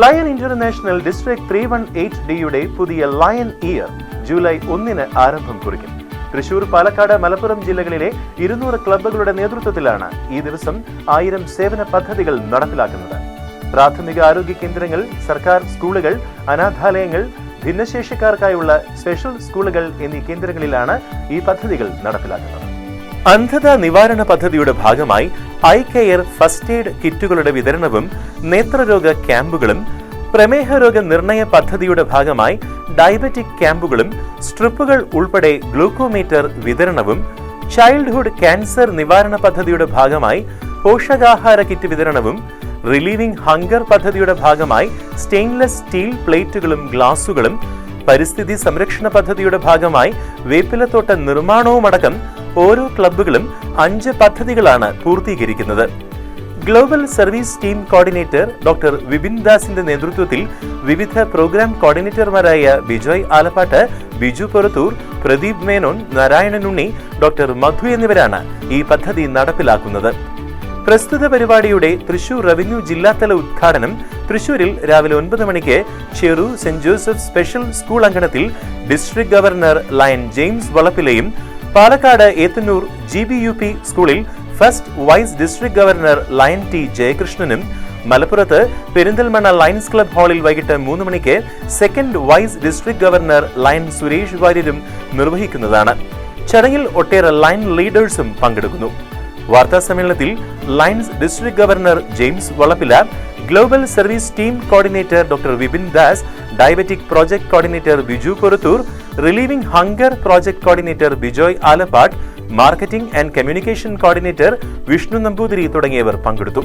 Lion international district three one eight ഡിയുടെ പുതിയ lion year July ഒന്നിന് ആരംഭം കുറിക്കും. തൃശൂർ പാലക്കാട് മലപ്പുറം ജില്ലകളിലെ ഇരുന്നൂറ് ക്ലബ്ബുകളുടെ നേതൃത്വത്തിലാണ് ഈ ദിവസം ആയിരം സേവന പദ്ധതികൾ നടപ്പിലാക്കുന്നത്. പ്രാഥമിക ആരോഗ്യ കേന്ദ്രങ്ങൾ സർക്കാർ സ്കൂളുകൾ അനാഥാലയങ്ങൾ ഭിന്നശേഷിക്കാർക്കായുള്ള സ്പെഷ്യൽ സ്കൂളുകൾ എന്നീ കേന്ദ്രങ്ങളിലാണ് ഈ പദ്ധതികൾ നടപ്പിലാക്കുന്നത്. അന്ധത നിവാരണ പദ്ധതിയുടെ ഭാഗമായി ഐ കെയർ ഫസ്റ്റ് എയ്ഡ് കിറ്റുകളുടെ വിതരണവും നേത്രരോഗ ക്യാമ്പുകളും പ്രമേഹ രോഗ നിർണയ പദ്ധതിയുടെ ഭാഗമായി ഡയബറ്റിക് ക്യാമ്പുകളും സ്ട്രിപ്പുകൾ ഉൾപ്പെടെ ഗ്ലൂക്കോമീറ്റർ വിതരണവും ചൈൽഡ്ഹുഡ് ക്യാൻസർ നിവാരണ പദ്ധതിയുടെ ഭാഗമായി പോഷകാഹാര കിറ്റ് വിതരണവും റിലീവിംഗ് ഹങ്കർ പദ്ധതിയുടെ ഭാഗമായി സ്റ്റെയിൻലെസ് സ്റ്റീൽ പ്ലേറ്റുകളും ഗ്ലാസുകളും പരിസ്ഥിതി സംരക്ഷണ പദ്ധതിയുടെ ഭാഗമായി വേപ്പിലത്തോട്ട നിർമ്മാണവുമടക്കം ഓരോ ക്ലബ്ബുകളും അഞ്ച് പദ്ധതികളാണ് പൂർത്തീകരിക്കുന്നത്. Global service team coordinator doctor Vipin ദാസിന്റെ നേതൃത്വത്തിൽ വിവിധ പ്രോഗ്രാം കോർഡിനേറ്റർമാരായ ബിജോയ് ആലപ്പാട്ട് ബിജു പൊറത്തൂർ പ്രദീപ് മേനോൻ നാരായണനുണ്ണി ഡോക്ടർ മധു എന്നിവരാണ് ഈ പദ്ധതി നടപ്പിലാക്കുന്നത്. പ്രസ്തുത പരിപാടിയുടെ തൃശൂർ റവന്യൂ ജില്ലാതല ഉദ്ഘാടനം തൃശൂരിൽ രാവിലെ ഒൻപത് മണിക്ക് ചെറു സെന്റ് ജോസഫ് സ്പെഷ്യൽ സ്കൂൾ അങ്കണത്തിൽ district governor lion James വളപ്പിലെയും Palakkad Ethannur G B U P സ്കൂളിൽ first vice district governor lion T ജയകൃഷ്ണനും മലപ്പുറത്ത് പെരിന്തൽമണ്ണ ലയൺസ് ക്ലബ് ഹാളിൽ വൈകിട്ട് മൂന്ന് മണിക്ക് second vice district governor lion Suresh വാര്യരും നിർവഹിക്കുന്നതാണ്. ചടങ്ങിൽ ഒട്ടേറെ ലൈൻ ലീഡേഴ്സും പങ്കെടുക്കുന്നു. വാർത്താ സമ്മേളനത്തിൽ lions district governor James Valappila global service team coordinator doctor Vipin Das diabetic project coordinator Biju Koruthur relieving hunger project coordinator Bijoy Alappad marketing and communication coordinator Vishnu Namboothiri തുടങ്ങിയവർ പങ്കെടുത്തു.